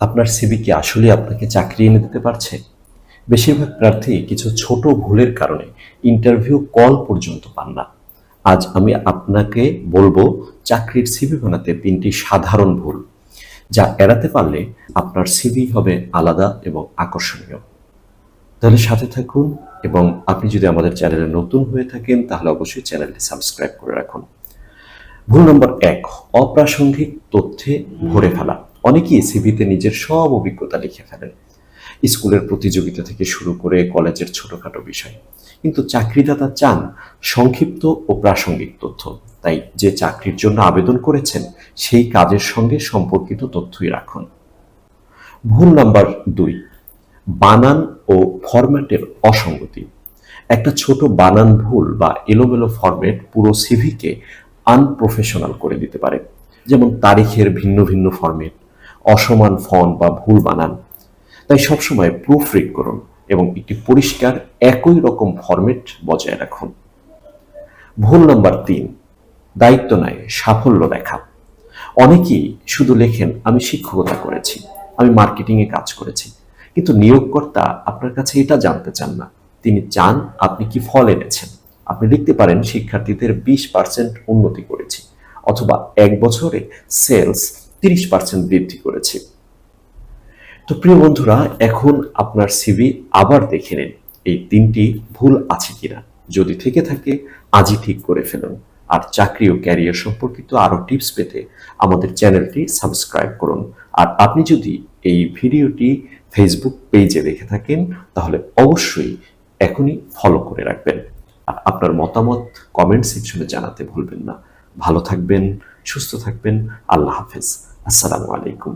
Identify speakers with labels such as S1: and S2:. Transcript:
S1: আপনার সিবি কি আসলে আপনাকে চাকরি এনে দিতে পারছে? বেশিরভাগ প্রার্থী কিছু ছোট ভুলের কারণে ইন্টারভিউ কল পর্যন্ত পান না। আজ আমি আপনাকে বলব, চাকরির সিবি বানাতে তিনটি সাধারণ ভুল, যা এড়াতে পারলে আপনার সিবি হবে আলাদা এবং আকর্ষণীয়। তাহলে সাথে থাকুন এবং আপনি যদি আমাদের চ্যানেলে নতুন হয়ে থাকেন, তাহলে অবশ্যই চ্যানেলটি সাবস্ক্রাইব করে রাখুন। ভুল নম্বর এক, অপ্রাসঙ্গিক তথ্যে ভরে ফেলা। অনেকেই সিভিতে নিজের সব অভিজ্ঞতা লিখে ফেলেন। স্কুলের প্রতিযোগিতা থেকে শুরু করে কলেজের ছোটখাটো বিষয়। কিন্তু চাকরিদাতা চান সংক্ষিপ্ত ও প্রাসঙ্গিক তথ্য। তাই যে চাকরির জন্য আবেদন করেছেন, সেই কাজের সঙ্গে সম্পর্কিত তথ্যই রাখুন। ভুল নাম্বার দুই, বানান ও ফরম্যাটের অসঙ্গতি। একটা ছোট বানান ভুল বা এলোমেলো ফরম্যাট পুরো সিভিকে আনপ্রফেশনাল করে দিতে পারে। যেমন তারিখের ভিন্ন ভিন্ন ফরম্যাট অসমান ফন্ট বা ভুল বানান। তাই সবসময় প্রুফ রিড করুন এবং একটি পরিষ্কার একই রকম ফরম্যাট বজায় রাখুন। ভুল নাম্বার তিন, দায়িত্ব নেয়, সাফল্য দেখা। অনেকেই শুধু লেখেন, আমি শিক্ষকতা করেছি, আমি মার্কেটিংয়ে কাজ করেছি। কিন্তু নিয়োগকর্তা আপনার কাছে এটা জানতে চান না। তিনি চান আপনি কি ফল এনেছেন। আপনি লিখতে পারেন, শিক্ষার্থীদের বিশ পার্সেন্ট উন্নতি করেছি। অথবা, এক বছরে সেলস তিরিশ পার্সেন্ট বৃদ্ধি করেছি। তো প্রিয় বন্ধুরা, এখন আপনার সিভি আবার দেখে নিন, এই তিনটি ভুল আছে কিনা। যদি থেকে থাকে, আজই ঠিক করে ফেলুন। আর চাকরি ও ক্যারিয়ার সম্পর্কিত আরও টিপস পেতে আমাদের চ্যানেলটি সাবস্ক্রাইব করুন। আর আপনি যদি এই ভিডিওটি ফেসবুক পেজে দেখে থাকেন, তাহলে অবশ্যই এখনই ফলো করে রাখবেন। আর আপনার মতামত কমেন্ট সেকশনে জানাতে ভুলবেন না। ভালো থাকবেন, সুস্থ থাকবেন, আল্লাহ হাফেজ। আসসালামু আলাইকুম।